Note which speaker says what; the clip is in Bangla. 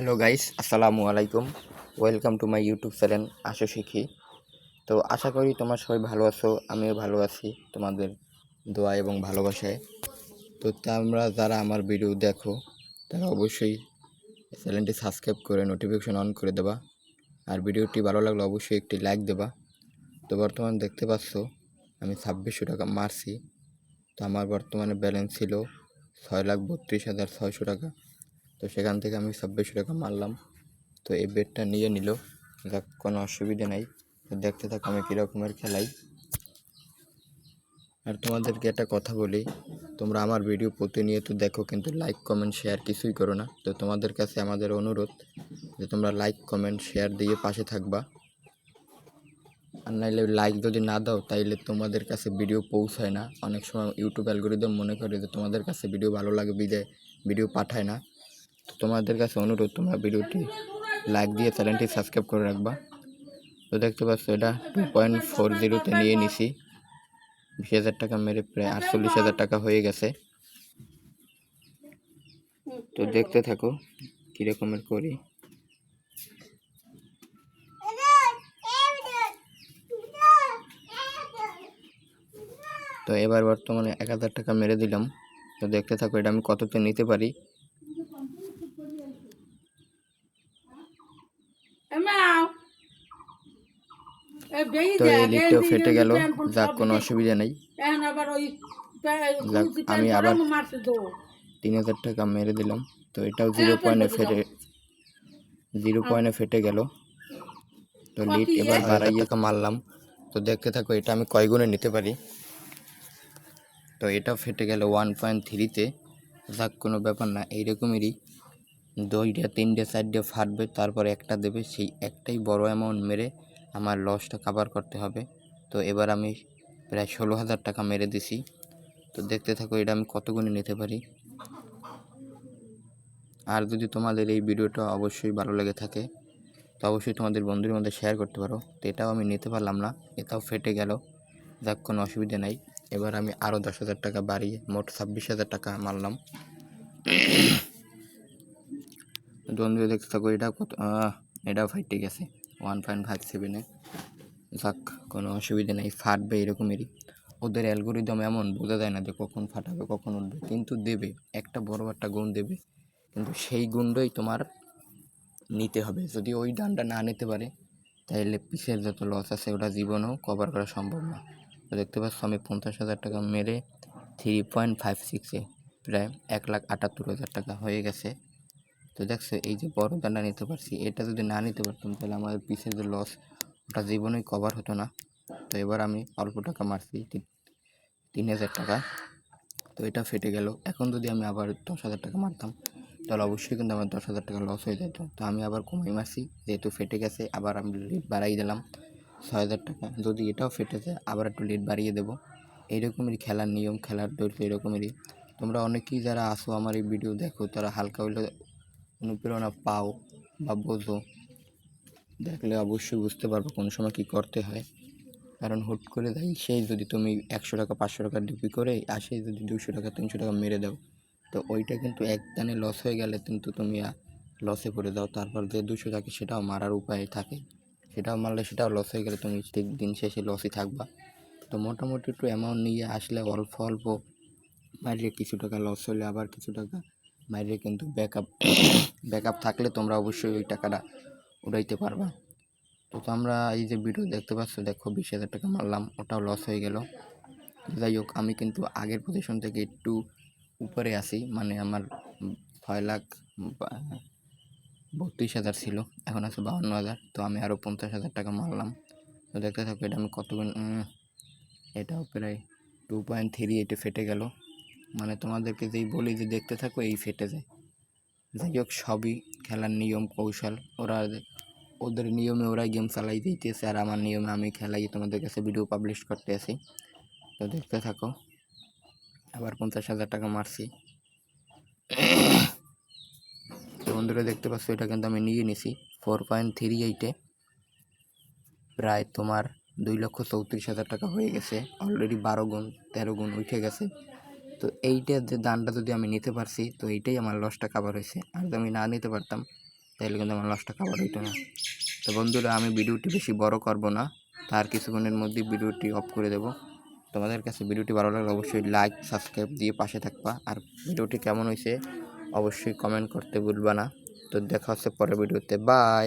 Speaker 1: হ্যালো গাইস, আসসালামু আলাইকুম। Welcome to my YouTube channel আশো শিখি। তো আশা করি তোমার সবাই ভালো আছো, আমিও ভালো আছি তোমাদের দোয়া এবং ভালোবাসায়। তো তোমরা যারা আমার ভিডিও দেখো, তারা অবশ্যই চ্যানেলটি সাবস্ক্রাইব করে নোটিফিকেশন অন করে দেবা। আর ভিডিওটি ভালো লাগলে অবশ্যই একটি লাইক দেবা। তো বর্তমানে দেখতে পাচ্ছ, আমি ছাব্বিশশো টাকা মারছি। তো আমার বর্তমানে ব্যালেন্স ছিল ছয় লাখ বত্রিশ হাজার ছয়শো টাকা। তো সেখান থেকে আমি ছাব্বিশশো টাকা মারলাম। তো এই বেডটা নিয়ে নিল। দেখ, কোনো অসুবিধে নাই। তো দেখতে থাকো আমি কীরকমের খেলাই। আর তোমাদেরকে একটা কথা বলি, তোমরা আমার ভিডিও প্রতিনিয়ত দেখো, কিন্তু লাইক কমেন্ট শেয়ার কিছুই করো না। তো তোমাদের কাছে আমাদের অনুরোধ যে তোমরা লাইক কমেন্ট শেয়ার দিয়ে পাশে থাকবা। আর নাইলে লাইক যদি না দাও, তাইলে তোমাদের কাছে ভিডিও পৌঁছায় না। অনেক সময় ইউটিউব অ্যালগোরিদম মনে করে যে তোমাদের কাছে ভিডিও ভালো লাগে বিদায় ভিডিও পাঠায় না। তো তোমাদের কাছে অনুরোধ, তোমরা ভিডিওটি লাইক দিয়ে চ্যানেলটি সাবস্ক্রাইব করে রাখবা। তো দেখতে পাচ্ছ, এটা টু পয়েন্ট ফোর জিরোতে নিয়ে নিছি। বিশ হাজার টাকা মেরে প্রায় আটচল্লিশ হাজার টাকা হয়ে গেছে। তো দেখতে থাকো কীরকমের করি। তো এবার বর্তমানে এক হাজার টাকা মেরে দিলাম। তো দেখতে থাকো, এটা আমি কততে নিতে পারি? তো এই লিটটাও ফেটে গেল। যাক কোনো অসুবিধা নেই। যাক, আমি আবার তিন হাজার টাকা মেরে দিলাম। তো এটাও জিরো পয়েন্টে ফেটে জিরো পয়েন্টে ফেটে গেল। তো লিট এবার বাড়াইয়ে মারলাম। তো দেখতে থাকো এটা আমি কয় গুণে নিতে পারি? তো এটাও ফেটে গেল ওয়ান পয়েন্ট থ্রিতে যাক কোনো ব্যাপার না এইরকমেরই। দুইটা, তিনটে, চারটে ফাটবে, তারপরে একটা দেবে, সেই একটাই বড় অ্যামাউন্ট মেরে আমার লসটা কাভার করতে হবে। তো এবার আমি প্রায় ষোলো হাজার টাকা মেরে দিছি। তো দেখতে থাকো, এটা আমি কত গুণে নিতে পারি? আর যদি তোমাদের এই ভিডিওটা অবশ্যই ভালো লেগে থাকে, তো অবশ্যই তোমাদের বন্ধুদের মধ্যে শেয়ার করতে পারো। তো এটাও আমি নিতে পারলাম না, এটাও ফেটে গেল। যাক, কোনো অসুবিধা নাই। এবার আমি আরও দশ হাজার টাকা বাড়িয়ে মোট ছাব্বিশ হাজার টাকা মারলাম। বন্ধু দেখতে থাকো এটা কত আহ, এটাও ফাইটে গেছে ওয়ান পয়েন্ট ফাইভ সেভেনে যাক কোনো অসুবিধা নেই ফাটবে এরকমেরই। ওদের অ্যালগোরিদম এমন বোঝা যায় না যে কখন ফাটাবে কখন উঠবে। কিন্তু দেবে একটা বড় একটা গুণ দেবে। কিন্তু সেই গুণটাই তোমার নিতে হবে। যদি ওই ডানটা না নিতে পারে তাহলে পিসের যত লস আছে ওটা জীবনেও কভার করা সম্ভব না। তো দেখতে পাচ্ছ আমি পঞ্চাশ হাজার টাকা মেরে থ্রি পয়েন্ট ফাইভ সিক্সে প্রায় এক লাখ আটাত্তর হাজার টাকা হয়ে গেছে। তো দেখছ এই যে বড় দানটা নিতে পারছি, এটা যদি না নিতে পারতাম তাহলে আমাদের পিসের যে লস ওটা জীবনেই কভার হতো না। তো এবার আমি অল্প টাকা মারছি, তিন হাজার টাকা। তো এটা ফেটে গেল। এখন যদি আমি আবার দশ হাজার টাকা মারতাম, তাহলে অবশ্যই কিন্তু আমার দশ হাজার টাকা লস হয়ে যেত। তো আমি আবার কমাই মারছি, যেহেতু ফেটে গেছে, আবার আমি লিড বাড়াই দিলাম ছয় হাজার টাকা। যদি এটাও ফেটে যায়, আবার একটু লিড বাড়িয়ে দেবো। এইরকমেরই খেলার নিয়ম, খেলার দৈর্ঘ্য এরকমেরই। তোমরা অনেকেই যারা আসো আমার এই ভিডিও দেখো, তারা হালকা হইলে অনুপ্রেরণা পাও বা বোঝো। দেখলে অবশ্যই বুঝতে পারব কোন সময় কী করতে হয়। কারণ হুট করে দেয়, সেই যদি তুমি একশো টাকা, পাঁচশো টাকা ডিপি করে আর সেই যদি দুশো টাকা, তিনশো টাকা মেরে দাও, তো ওইটা কিন্তু একদানে লস হয়ে গেলে কিন্তু তুমি লসে পড়ে দাও তারপর যে দুশো থাকে, সেটাও মারার উপায় থাকে। সেটাও মারলে সেটাও লস হয়ে গেলে তুমি ঠিক দিন শেষে লসই থাকবা। তো মোটামুটি একটু অ্যামাউন্ট নিয়ে আসলে অল্প অল্প মারিয়ে কিছু টাকা লস হলে আবার কিছু টাকা মারিয়ে কিন্তু ব্যাকআপ ব্যাকআপ থাকলে তোমরা অবশ্যই ওই টাকাটা উড়াইতে পারবা। তো তোমরা এই যে ভিডিও দেখতে পাচ্ছ, দেখো বিশ হাজার টাকা মারলাম, ওটাও লস হয়ে গেল। যাই হোক, আমি কিন্তু আগের পজিশন থেকে একটু উপরে আসি মানে আমার ছয় লাখ, বত্রিশ হাজার ছিল, এখন আছে বাউন্ন হাজার, তো আমি আরও পঞ্চাশ হাজার টাকা মারলাম। তো দেখতে থাকো, এটা আমি কত এটাও প্রায় টু পয়েন্ট থ্রি এটে ফেটে গেল। মানে তোমাদেরকে যেই বলি যে দেখতে থাকো, এই ফেটে যায়। যাই হোক, সবই খেলার নিয়ম, কৌশল, ওরা ওদের নিয়মে ওরাই গেম চালাই দিতেছে, আর আমার নিয়মে আমি খেলাই, তোমাদের কাছে ভিডিও পাবলিশ করতে আসি তো দেখতে থাকো। আবার পঞ্চাশ হাজার টাকা মারছি। তো বন্ধুরা, দেখতে পাচ্ছ, এটা কিন্তু আমি নিয়ে নিছি। ফোর পয়েন্ট থ্রি এইটে প্রায় তোমার দুই লক্ষ চৌত্রিশ হাজার টাকা হয়ে গেছে। অলরেডি বারো গুণ, তেরো গুণ উঠে গেছে। তো এইটা যে দানটা যদি আমি নিতে পারছি, তো এইটাই আমার লসটা কাভার হয়েছে। আর যদি আমি না নিতে পারতাম, তাহলে কিন্তু আমার লসটা কাভার হইতো না। তো বন্ধুরা, আমি ভিডিওটি বেশি বড় করব না। তার কিছুক্ষণের মধ্যেই ভিডিওটি অফ করে দেব। তোমাদের কাছে ভিডিওটি ভালো লাগলে অবশ্যই লাইক সাবস্ক্রাইব দিয়ে পাশে থাকবা। আর ভিডিওটি কেমন হয়েছে, অবশ্যই কমেন্ট করতে ভুলবা না। তো দেখা হচ্ছে পরের ভিডিওতে। বাই